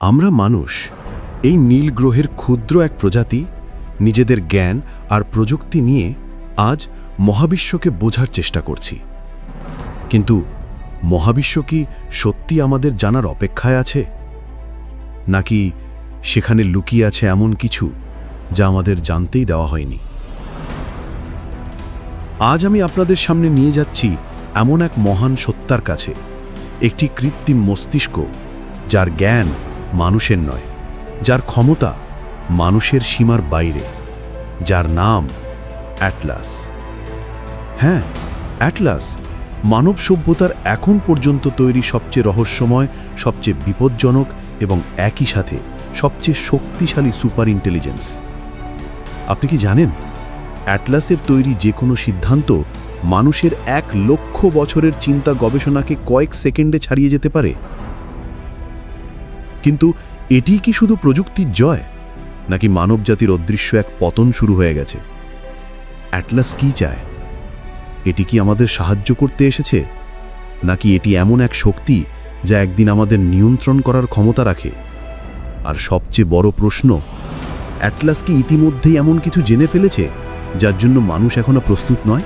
আমরা মানুষ, এই নীল গ্রহের ক্ষুদ্র এক প্রজাতি, নিজেদের জ্ঞান আর প্রযুক্তি নিয়ে আজ মহাবিশ্বকে বোঝার চেষ্টা করছি। কিন্তু মহাবিশ্ব কি সত্যি আমাদের জানার অপেক্ষায় আছে? নাকি সেখানে লুকিয়ে আছে এমন কিছু যা আমাদের জানতেই দেওয়া হয়নি? আজ আমি আপনাদের সামনে নিয়ে যাচ্ছি এমন এক মহান সত্তার কাছে, একটি কৃত্রিম মস্তিষ্ক, যার জ্ঞান মানুষের নয়, যার ক্ষমতা মানুষের সীমার বাইরে, যার নাম অ্যাটলাস। হ্যাঁ অ্যাটলাস মানব সভ্যতার এখন পর্যন্ত তৈরি সবচেয়ে রহস্যময়, সবচেয়ে বিপজ্জনক এবং একই সাথে সবচেয়ে শক্তিশালী সুপার ইন্টেলিজেন্স আপনি কি জানেন, অ্যাটলাসের তৈরি যে কোনো সিদ্ধান্ত মানুষের এক লক্ষ বছরের চিন্তা গবেষণাকে কয়েক সেকেন্ডে ছাড়িয়ে যেতে পারে? কিন্তু এটি কি শুধু প্রযুক্তির জয়? নাকি মানবজাতির অদৃশ্য এক পতন শুরু হয়ে গেছে? অ্যাটলাস কি চায়? এটি কি আমাদের সাহায্য করতে এসেছে? নাকি এটি এমন এক শক্তি যা একদিন আমাদের নিয়ন্ত্রণ করার ক্ষমতা রাখে? আর সবচেয়ে বড় প্রশ্ন, অ্যাটলাস কি ইতিমধ্যেই এমন কিছু জেনে ফেলেছে, যার জন্য মানুষ এখনও প্রস্তুত নয়?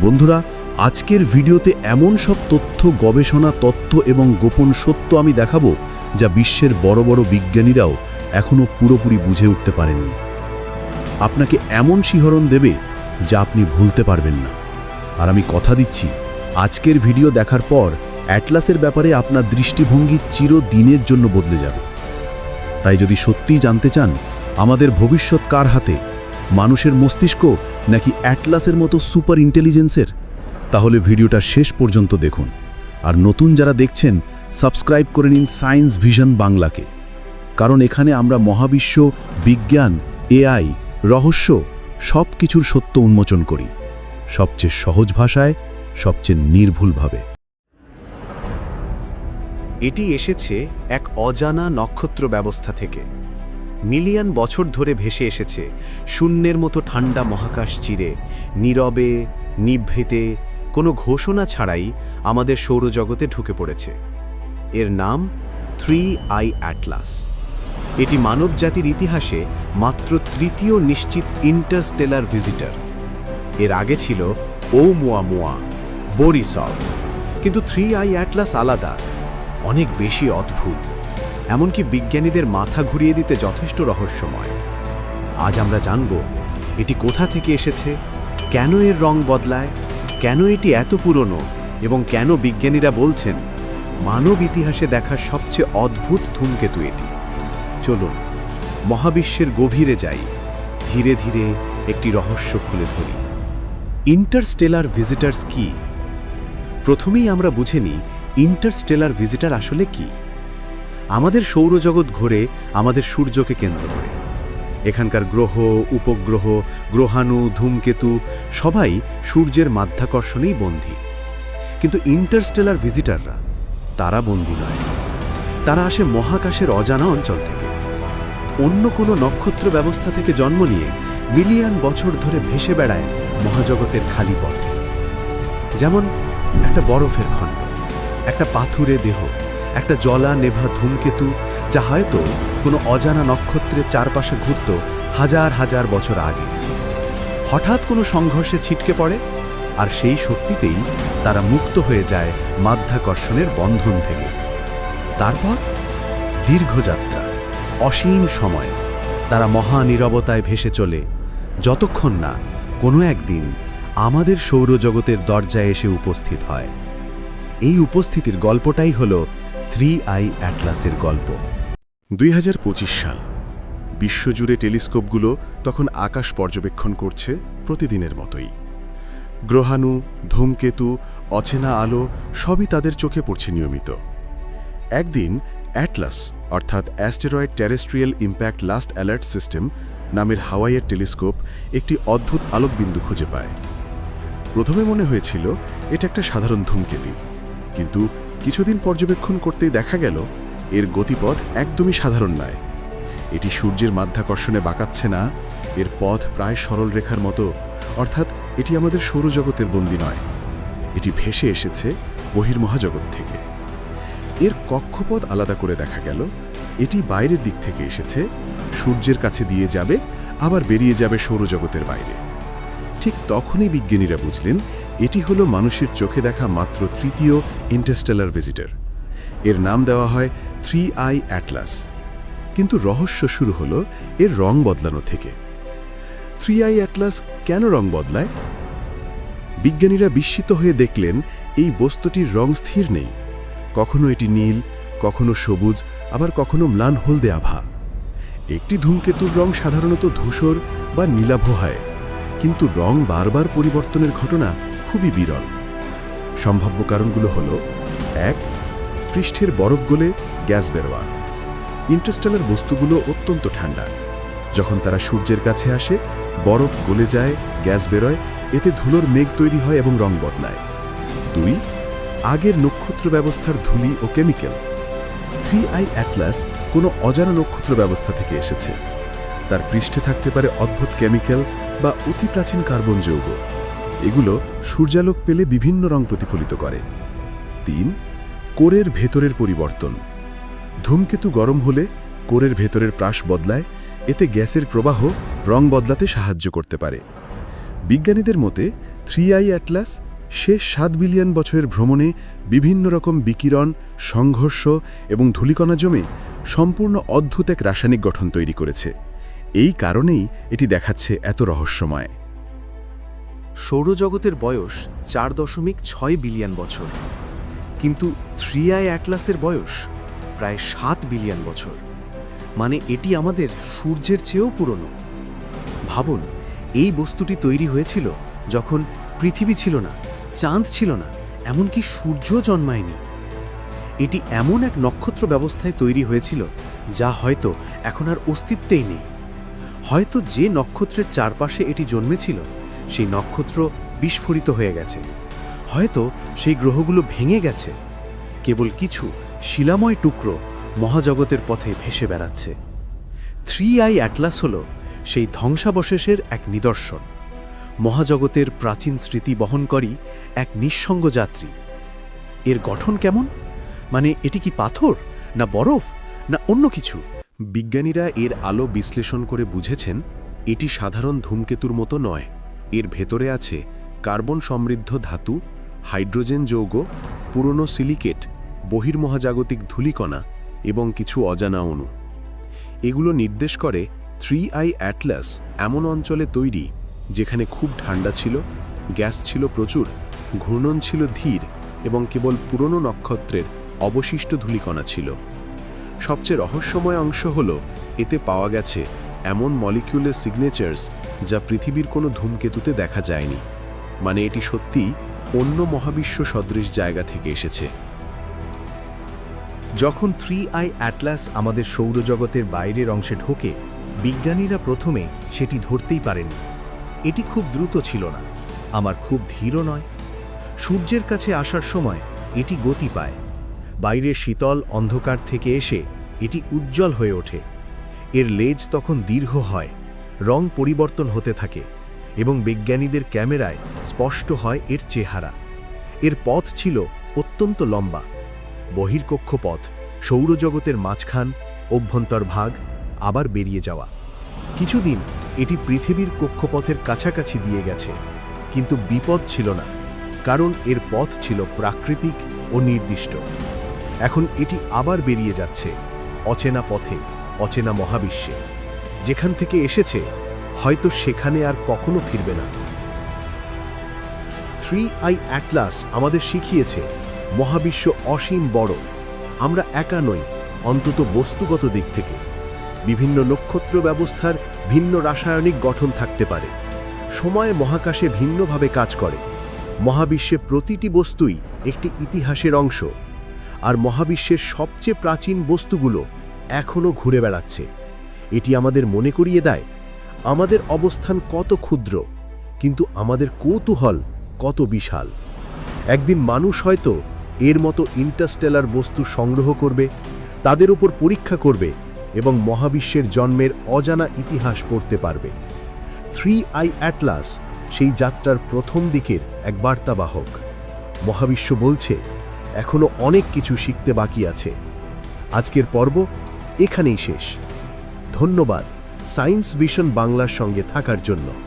বন্ধুরা আজকের ভিডিওতে এমন সব তথ্য, গবেষণা, তথ্য এবং গোপন সত্য আমি দেখাবো যা বিশ্বের বড় বড় বিজ্ঞানীরাও এখনও পুরোপুরি বুঝে উঠতে পারেননি। আপনাকে এমন শিহরণ দেবে যা আপনি ভুলতে পারবেন না। আর আমি কথা দিচ্ছি, আজকের ভিডিও দেখার পর অ্যাটলাসের ব্যাপারে আপনার দৃষ্টিভঙ্গি চিরদিনের জন্য বদলে যাবে। তাই যদি সত্যিই জানতে চান, আমাদের ভবিষ্যৎ কার হাতে? মানুষের মস্তিষ্ক নাকি অ্যাটলাসের মতো সুপার ইন্টেলিজেন্সের তাহলে ভিডিওটা শেষ পর্যন্ত দেখুন। আর নতুন যারা দেখছেন, সাবস্ক্রাইব করে নিন সায়েন্স ভিশন বাংলাকে। কারণ এখানে আমরা মহাবিশ্ব, বিজ্ঞান, এআই, রহস্য সব কিছুর সত্য উন্মোচন করি। সবচেয়ে সহজ ভাষায়, সবচেয়ে নির্ভুলভাবে এটি এসেছে এক অজানা নক্ষত্র ব্যবস্থা থেকে। মিলিয়ন বছর ধরে ভেসে এসেছে। শূন্যের মতো ঠান্ডা মহাকাশ চিরে, নীরবে, নিভৃতে কোনো ঘোষণা ছাড়াই আমাদের সৌরজগতে ঢুকে পড়েছে। এর নাম থ্রি আই অ্যাটলাস। এটি মানবজাতির ইতিহাসে মাত্র তৃতীয় নিশ্চিত ইন্টারস্টেলার ভিজিটর। এর আগে ছিল ও মুয়া মুয়া বরিসভ কিন্তু থ্রি আই অ্যাটলাস আলাদা, অনেক বেশি অদ্ভুত। এমনকি বিজ্ঞানীদের মাথা ঘুরিয়ে দিতে যথেষ্ট রহস্যময়। আজ আমরা জানব, এটি কোথা থেকে এসেছে, কেন এর রং বদলায় কেন এটি এত পুরনো এবং কেন বিজ্ঞানীরা বলছেন, মানব ইতিহাসে দেখা সবচেয়ে অদ্ভুত ধূমকেতু এটি। চলুন, মহাবিশ্বের গভীরে যাই, ধীরে ধীরে একটি রহস্য খুলে ধরি। ইন্টারস্টেলার ভিজিটার্স কি? প্রথমেই আমরা বুঝে নিই, ইন্টারস্টেলার ভিজিটার আসলে কি? আমাদের সৌরজগৎ ঘোরে আমাদের সূর্যকে কেন্দ্র করে। এখানকার গ্রহ, উপগ্রহ, গ্রহাণু, ধূমকেতু সবাই সূর্যের মাধ্যাকর্ষণেই বন্দী। কিন্তু ইন্টারস্টেলার ভিজিটাররা, তারা বন্দী নয়। তারা আসে মহাকাশের অজানা অঞ্চল থেকে। অন্য কোনো নক্ষত্র ব্যবস্থা থেকে জন্ম নিয়ে মিলিয়ন বছর ধরে ভেসে বেড়ায় মহাজগতের খালি পথে। যেমন একটা বরফের খণ্ড, একটা পাথুরে দেহ, একটা জলা নেভা ধূমকেতু যা হয়তো কোনো অজানা নক্ষত্রের চারপাশে ঘুরত হাজার হাজার বছর আগে। হঠাৎ কোনো সংঘর্ষে ছিটকে পড়ে আর সেই শক্তিতেই তারা মুক্ত হয়ে যায় মাধ্যাকর্ষণের বন্ধন থেকে। তারপর দীর্ঘযাত্রা, অসীম সময়, তারা মহানীরবতায় ভেসে চলে, যতক্ষণ না কোনো একদিন আমাদের সৌরজগতের দরজায় এসে উপস্থিত হয়। এই উপস্থিতির গল্পটাই হল থ্রি আই অ্যাটলাসের গল্প। দুই হাজার পঁচিশ সাল। বিশ্বজুড়ে টেলিস্কোপগুলো তখন আকাশ পর্যবেক্ষণ করছে প্রতিদিনের মতোই। গ্রহাণু, ধূমকেতু, অচেনা আলো সবই তাদের চোখে পড়ছে নিয়মিত। একদিন অ্যাটলাস, অর্থাৎ asteroid terrestrial impact last alert system নামের হাওয়াইয়ের টেলিস্কোপ একটি অদ্ভুত আলোকবিন্দু খুঁজে পায়। প্রথমে মনে হয়েছিল, এটা একটা সাধারণ ধূমকেতু। কিন্তু কিছুদিন পর্যবেক্ষণ করতেই দেখা গেল এর গতিপথ একদমই সাধারণ নয়। এটি সূর্যের মাধ্যাকর্ষণে বাঁকাচ্ছে না, এর পথ প্রায় সরল রেখার মতো, অর্থাৎ এটি আমাদের সৌরজগতের বন্দী নয়। এটি ভেসে এসেছে বহির্মহাজগৎ থেকে। এর কক্ষপথ আলাদা করে দেখা গেল। এটি বাইরের দিক থেকে এসেছে, সূর্যের কাছে দিয়ে যাবে, আবার বেরিয়ে যাবে সৌরজগতের বাইরে। ঠিক তখনই বিজ্ঞানীরা বুঝলেন, এটি হলো মানুষের চোখে দেখা মাত্র তৃতীয় ইন্টারস্টেলার ভিজিটর। এর নাম দেওয়া হয় থ্রি আই অ্যাটলাস। কিন্তু রহস্য শুরু হলো এর রং বদলানো থেকে। থ্রি আই অ্যাটলাস কেন রং বদলায়? বিজ্ঞানীরা বিস্মিত হয়ে দেখলেন এই বস্তুটির রং স্থির নেই। কখনো এটি নীল, কখনো সবুজ, আবার কখনো ম্লান হলদে আভা। একটি ধূমকেতুর রং সাধারণত ধূসর বা নীলাভ হয়, কিন্তু রং বারবার পরিবর্তনের ঘটনা খুবই বিরল। সম্ভাব্য কারণগুলো হল, এক, পৃষ্ঠের বরফ গলে গ্যাস বেরোয়া। ইন্টারস্টেলার বস্তুগুলো অত্যন্ত ঠান্ডা। যখন তারা সূর্যের কাছে আসে, বরফ গলে যায়, গ্যাস বেরোয়, এতে ধুলোর মেঘ তৈরি হয় এবং রং বদলায়। দুই, আগের নক্ষত্র ব্যবস্থার ধূলি ও কেমিক্যাল। থ্রি আই অ্যাটলাস কোনো অজানা নক্ষত্র ব্যবস্থা থেকে এসেছে। তার পৃষ্ঠে থাকতে পারে অদ্ভুত কেমিক্যাল বা অতি প্রাচীন কার্বন যৌগ। এগুলো সূর্যালোক পেলে বিভিন্ন রং প্রতিফলিত করে। তিন, কোরের ভেতরের পরিবর্তন। ধূমকেতু গরম হলে কোরের ভেতরের প্রাস বদলায়, এতে গ্যাসের প্রবাহ রং বদলাতে সাহায্য করতে পারে। বিজ্ঞানীদের মতে, থ্রি আই অ্যাটলাস শেষ সাত বিলিয়ন বছরের ভ্রমণে বিভিন্ন রকম বিকিরণ, সংঘর্ষ এবং ধূলিকণা জমে সম্পূর্ণ অদ্ভুত এক রাসায়নিক গঠন তৈরি করেছে। এই কারণেই এটি দেখাচ্ছে এত রহস্যময়। সৌরজগতের বয়স চার দশমিক ছয় বিলিয়ন বছর। কিন্তু থ্রি আই অ্যাটলাসের বয়স প্রায় সাত বিলিয়ন বছর। মানে এটি আমাদের সূর্যের চেয়েও পুরনো। ভাবুন, এই বস্তুটি তৈরি হয়েছিল যখন পৃথিবী ছিল না, চাঁদ ছিল না, এমনকি সূর্য জন্মায়নি। এটি এমন এক নক্ষত্র ব্যবস্থায় তৈরি হয়েছিল যা হয়তো এখন আর অস্তিত্বেই নেই। হয়তো যে নক্ষত্রের চারপাশে এটি জন্মেছিল, সেই নক্ষত্র বিস্ফোরিত হয়ে গেছে। হয়তো সেই গ্রহগুলো ভেঙে গেছে। কেবল কিছু শিলাময় টুকরো মহাজগতের পথে ভেসে বেড়াচ্ছে। থ্রি আই অ্যাটলাস হল সেই ধ্বংসাবশেষের এক নিদর্শন। মহাজগতের প্রাচীন স্মৃতি বহনকারী এক নিঃসঙ্গ যাত্রী। এর গঠন কেমন? মানে এটি কি পাথর, না বরফ, না অন্য কিছু? বিজ্ঞানীরা এর আলো বিশ্লেষণ করে বুঝেছেন, এটি সাধারণ ধূমকেতুর মতো নয়। এর ভেতরে আছে কার্বন সমৃদ্ধ ধাতু, হাইড্রোজেন যৌগ, পুরনো সিলিকেট বহির্মহাজাগতিক ধূলিকণা এবং কিছু অজানা অণু। এগুলো নির্দেশ করে থ্রি আই অ্যাটলাস এমন অঞ্চলে তৈরি, যেখানে খুব ঠান্ডা ছিল, গ্যাস ছিল প্রচুর, ঘূর্ণন ছিল ধীর এবং কেবল পুরনো নক্ষত্রের অবশিষ্ট ধূলিকণা ছিল। সবচেয়ে রহস্যময় অংশ হল, এতে পাওয়া গেছে এমন মলিকিউলের সিগনেচার্স যা পৃথিবীর কোনো ধূমকেতুতে দেখা যায়নি। মানে এটি সত্যিই অন্য মহাবিশ্ব সদৃশ জায়গা থেকে এসেছে। যখন থ্রি আই অ্যাটলাস আমাদের সৌরজগতের বাইরের অংশে ঢোকে, বিজ্ঞানীরা প্রথমে সেটি ধরতেই পারেনি এটি খুব দ্রুত ছিল না, আমার খুব ধীর নয়। সূর্যের কাছে আসার সময় এটি গতি পায়। বাইরের শীতল অন্ধকার থেকে এসে এটি উজ্জ্বল হয়ে ওঠে। এর লেজ তখন দীর্ঘ হয়, রং পরিবর্তন হতে থাকে এবং বিজ্ঞানীদের ক্যামেরায় স্পষ্ট হয় এর চেহারা। এর পথ ছিল অত্যন্ত লম্বা। বহির্কক্ষপথ, সৌরজগতের মাঝখান, অভ্যন্তর ভাগ, আবার বেরিয়ে যাওয়া। কিছুদিন এটি পৃথিবীর কক্ষপথের কাছাকাছি দিয়ে গেছে, কিন্তু বিপদ ছিল না, কারণ এর পথ ছিল প্রাকৃতিক ও নির্দিষ্ট। এখন এটি আবার বেরিয়ে যাচ্ছে, অচেনা পথে, অচেনা মহাবিশ্বে। যেখান থেকে এসেছে, হয়তো সেখানে আর কখনো ফিরবে না। থ্রি আই অ্যাটলাস আমাদের শিখিয়েছে মহাবিশ্ব অসীম বড়। আমরা একা নই, অন্তত বস্তুগত দিক থেকে। বিভিন্ন নক্ষত্র ব্যবস্থার ভিন্ন রাসায়নিক গঠন থাকতে পারে। সময়ে মহাকাশে ভিন্নভাবে কাজ করে। মহাবিশ্বে প্রতিটি বস্তুই একটি ইতিহাসের অংশ। আর মহাবিশ্বের সবচেয়ে প্রাচীন বস্তুগুলো এখনও ঘুরে বেড়াচ্ছে। এটি আমাদের মনে করিয়ে দেয়, আমাদের অবস্থান কত ক্ষুদ্র, কিন্তু আমাদের কৌতূহল কত বিশাল। একদিন মানুষ হয়তো এর মতো ইন্টারস্টেলার বস্তু সংগ্রহ করবে, তাদের উপর পরীক্ষা করবে এবং মহাবিশ্বের জন্মের অজানা ইতিহাস পড়তে পারবে। থ্রি আই অ্যাটলাস সেই যাত্রার প্রথম দিকের এক বার্তাবাহক। মহাবিশ্ব বলছে, এখনও অনেক কিছু শিখতে বাকি আছে। আজকের পর্ব এখানেই শেষ। ধন্যবাদ সায়েন্স ভিশন বাংলার সঙ্গে থাকার জন্য।